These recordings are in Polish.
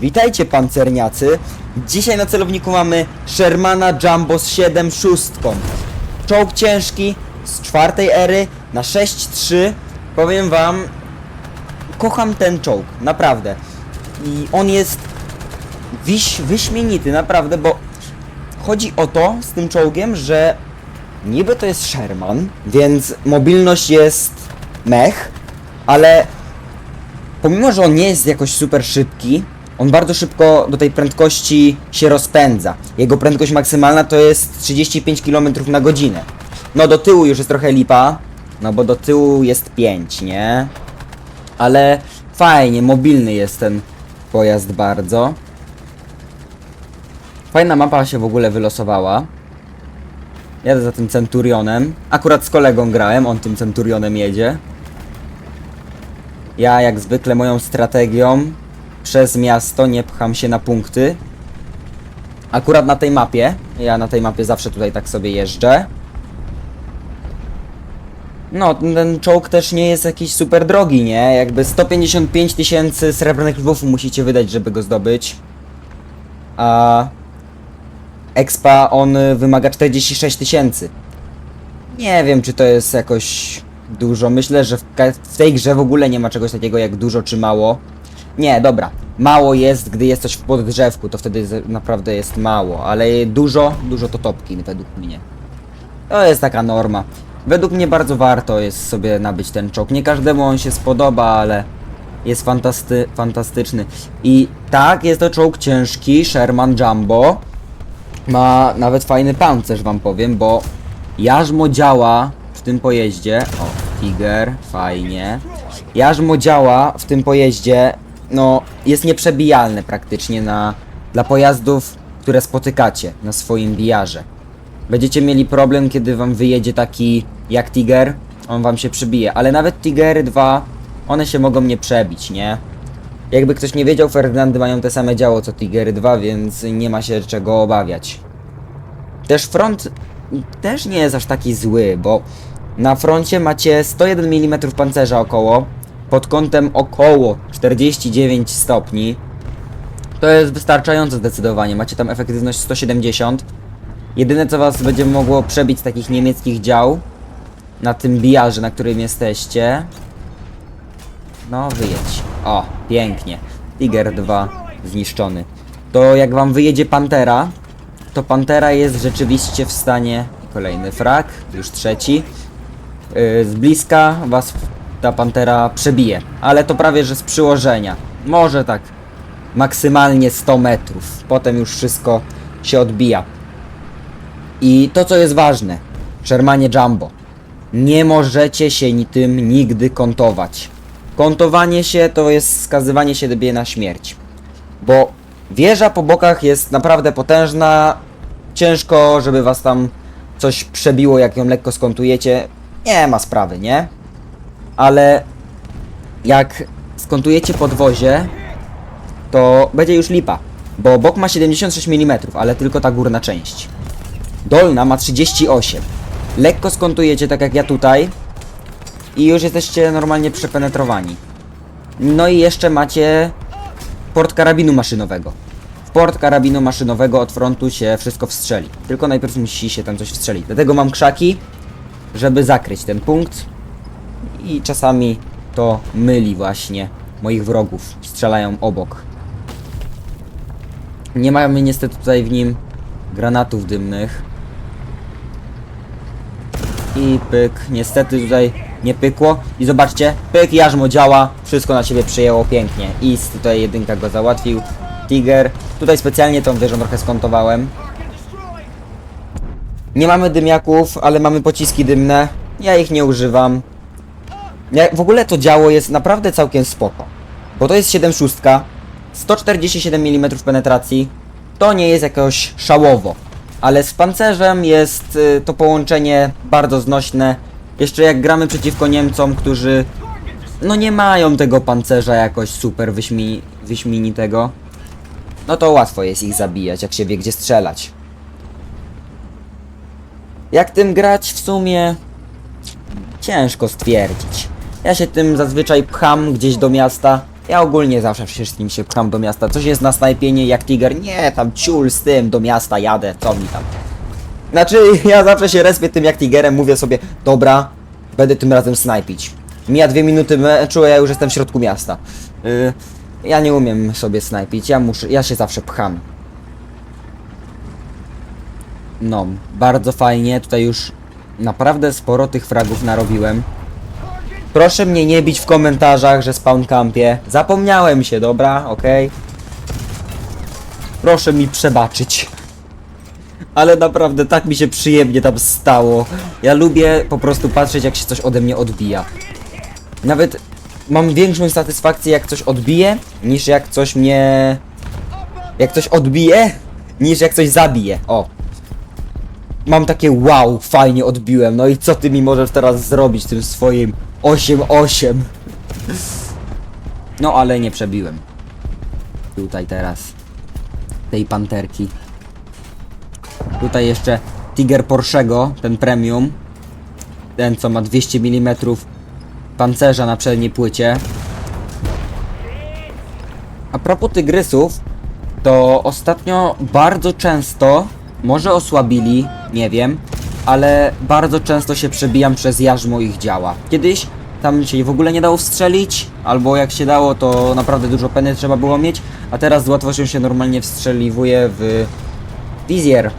Witajcie pancerniacy. Dzisiaj na celowniku mamy Shermana Jumbo z 7 szóstką. Czołg ciężki z czwartej ery na 6.3. Powiem wam, kocham ten czołg, naprawdę. I on jest wiś, wyśmienity, naprawdę, bo chodzi o to z tym czołgiem, że niby to jest Sherman, więc mobilność jest mech, ale pomimo, że on nie jest jakoś super szybki, on bardzo szybko do tej prędkości się rozpędza. Jego prędkość maksymalna to jest 35 km na godzinę. No do tyłu już jest trochę lipa, no bo do tyłu jest 5, nie? Ale fajnie, mobilny jest ten pojazd bardzo. Fajna mapa się w ogóle wylosowała. Jadę za tym Centurionem. Akurat z kolegą grałem, on tym Centurionem jedzie. Ja jak zwykle moją strategią przez miasto nie pcham się na punkty. Akurat na tej mapie. Ja na tej mapie zawsze tutaj tak sobie jeżdżę. No, ten czołg też nie jest jakiś super drogi, nie? Jakby 155 tysięcy srebrnych lwów musicie wydać, żeby go zdobyć. A expa on wymaga 46 tysięcy. Nie wiem, czy to jest jakoś dużo. Myślę, że w, w tej grze w ogóle nie ma czegoś takiego jak dużo czy mało. Nie, dobra. Mało jest, gdy jest coś w poddrzewku, to wtedy naprawdę jest mało, ale dużo, dużo to topki według mnie. To jest taka norma. Według mnie bardzo warto jest sobie nabyć ten czołg. Nie każdemu on się spodoba, ale jest fantasty fantastyczny. I tak, jest to czołg ciężki, Sherman Jumbo. Ma nawet fajny pancerz wam powiem, bo jarzmo działa w tym pojeździe. O, Tiger, fajnie. Jarzmo działa w tym pojeździe, no jest nieprzebijalne praktycznie na, dla pojazdów, które spotykacie na swoim bijarze. Będziecie mieli problem, kiedy wam wyjedzie taki jak Tiger, on wam się przebije, ale nawet Tigery 2, one się mogą nie przebić, nie? Jakby ktoś nie wiedział, Ferdynandy mają te same działo co Tigery 2, więc nie ma się czego obawiać. Też front też nie jest aż taki zły, bo na froncie macie 101 mm pancerza około, pod kątem około 49 stopni. To jest wystarczająco zdecydowanie, macie tam efektywność 170. Jedyne co was będzie mogło przebić z takich niemieckich dział na tym bijarze, na którym jesteście. No, wyjedź. O, pięknie. Tiger 2 zniszczony. To jak wam wyjedzie Pantera, to Pantera jest rzeczywiście w stanie... Kolejny frak, już trzeci. Yy, z bliska was ta Pantera przebije, ale to prawie że z przyłożenia. Może tak maksymalnie 100 metrów. Potem już wszystko się odbija. I to co jest ważne, Shermanie Jumbo. Nie możecie się ni tym nigdy kontować. Kontowanie się to jest skazywanie się dobie na śmierć. Bo wieża po bokach jest naprawdę potężna. Ciężko, żeby was tam coś przebiło, jak ją lekko skontujecie. Nie ma sprawy, nie? Ale jak skontujecie podwozie, to będzie już lipa. Bo bok ma 76 mm, ale tylko ta górna część. Dolna ma 38. Lekko skontujecie, tak jak ja tutaj. I już jesteście normalnie przepenetrowani. No i jeszcze macie port karabinu maszynowego. W port karabinu maszynowego od frontu się wszystko wstrzeli. Tylko najpierw musi się tam coś wstrzelić. Dlatego mam krzaki, żeby zakryć ten punkt. I czasami to myli właśnie moich wrogów. Strzelają obok. Nie mamy niestety tutaj w nim granatów dymnych. I pyk, niestety tutaj nie pykło. I zobaczcie, pyk, jarzmo działa, wszystko na siebie przyjęło pięknie. I tutaj jedynka go załatwił. Tiger, tutaj specjalnie tą wieżą trochę skontowałem. Nie mamy dymiaków, ale mamy pociski dymne. Ja ich nie używam. W ogóle to działo jest naprawdę całkiem spoko. Bo to jest 7,6, 147 mm penetracji. To nie jest jakoś szałowo. Ale z pancerzem jest y, to połączenie bardzo znośne. Jeszcze jak gramy przeciwko Niemcom, którzy no nie mają tego pancerza jakoś super wyśmi wyśmienitego, no to łatwo jest ich zabijać, jak się wie gdzie strzelać. Jak tym grać w sumie ciężko stwierdzić. Ja się tym zazwyczaj pcham gdzieś do miasta. Ja ogólnie zawsze wszystkim się pcham do miasta. Coś jest na snajpienie jak Tiger. Nie, tam ciul z tym, do miasta jadę, co mi tam. Znaczy, ja zawsze się respię tym jak Tigerem, mówię sobie, dobra, będę tym razem snajpić. Mija dwie minuty meczu, a ja już jestem w środku miasta. Y, ja nie umiem sobie snajpić, ja muszę, ja się zawsze pcham. No, bardzo fajnie, tutaj już naprawdę sporo tych fragów narobiłem. Proszę mnie nie bić w komentarzach, że spawn campie. Zapomniałem się, dobra, okej. Proszę mi przebaczyć. Ale naprawdę tak mi się przyjemnie tam stało. Ja lubię po prostu patrzeć jak się coś ode mnie odbija. Nawet mam większą satysfakcję jak coś odbije, niż jak coś mnie... Jak coś odbije, niż jak coś zabije. O. Mam takie wow, fajnie odbiłem. No i co ty mi możesz teraz zrobić tym swoim 8-8? No ale nie przebiłem. Tutaj teraz. Tej panterki. Tutaj jeszcze Tiger Porschego, ten premium. Ten co ma 200 mm pancerza na przedniej płycie. A propos tygrysów, to ostatnio bardzo często, może osłabili, nie wiem, ale bardzo często się przebijam przez jarzmo ich działa. Kiedyś tam się w ogóle nie dało wstrzelić, albo jak się dało, to naprawdę dużo peny trzeba było mieć, a teraz z łatwością się normalnie wstrzeliwuje w wizjer.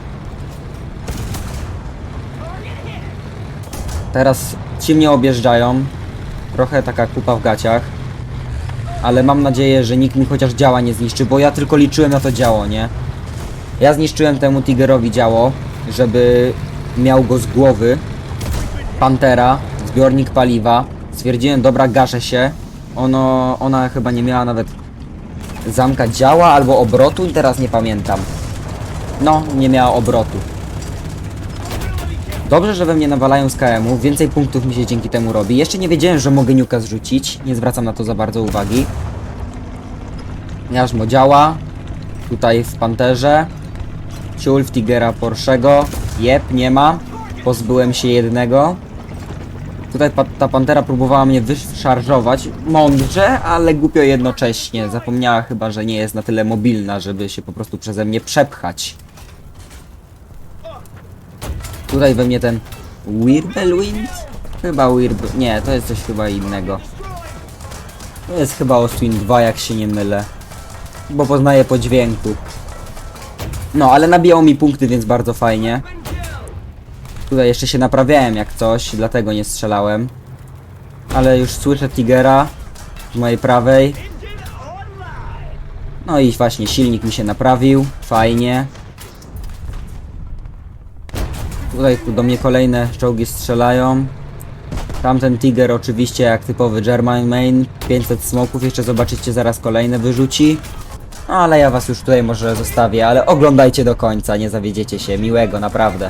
Teraz ci mnie objeżdżają, trochę taka kupa w gaciach, ale mam nadzieję, że nikt mi chociaż działa nie zniszczy, bo ja tylko liczyłem na to działo, nie? Ja zniszczyłem temu Tigerowi działo, żeby miał go z głowy. Pantera, zbiornik paliwa. Stwierdziłem, dobra, gaszę się. Ono, ona chyba nie miała nawet zamka działa albo obrotu i teraz nie pamiętam. No, nie miała obrotu. Dobrze, że we mnie nawalają z KM-u, więcej punktów mi się dzięki temu robi. Jeszcze nie wiedziałem, że mogę niuka zrzucić, nie zwracam na to za bardzo uwagi. Jarzmo działa, tutaj w Panterze. Ciul w Tigera Porszego. Jep, nie ma. Pozbyłem się jednego. Tutaj pa ta Pantera próbowała mnie wyszarżować. Mądrze, ale głupio jednocześnie. Zapomniała chyba, że nie jest na tyle mobilna, żeby się po prostu przeze mnie przepchać. Tutaj we mnie ten Wirbelwind? Chyba Wirbel... Nie, to jest coś chyba innego. To jest chyba Ostwin 2, jak się nie mylę. Bo poznaję po dźwięku. No, ale nabijało mi punkty, więc bardzo fajnie. Tutaj jeszcze się naprawiałem jak coś, dlatego nie strzelałem. Ale już słyszę Tigera z mojej prawej. No i właśnie silnik mi się naprawił, fajnie. Tutaj do mnie kolejne czołgi strzelają. Tamten Tiger oczywiście jak typowy German main, 500 smoków, jeszcze zobaczycie zaraz kolejne wyrzuci. No, ale ja was już tutaj może zostawię, ale oglądajcie do końca, nie zawiedziecie się. Miłego, naprawdę.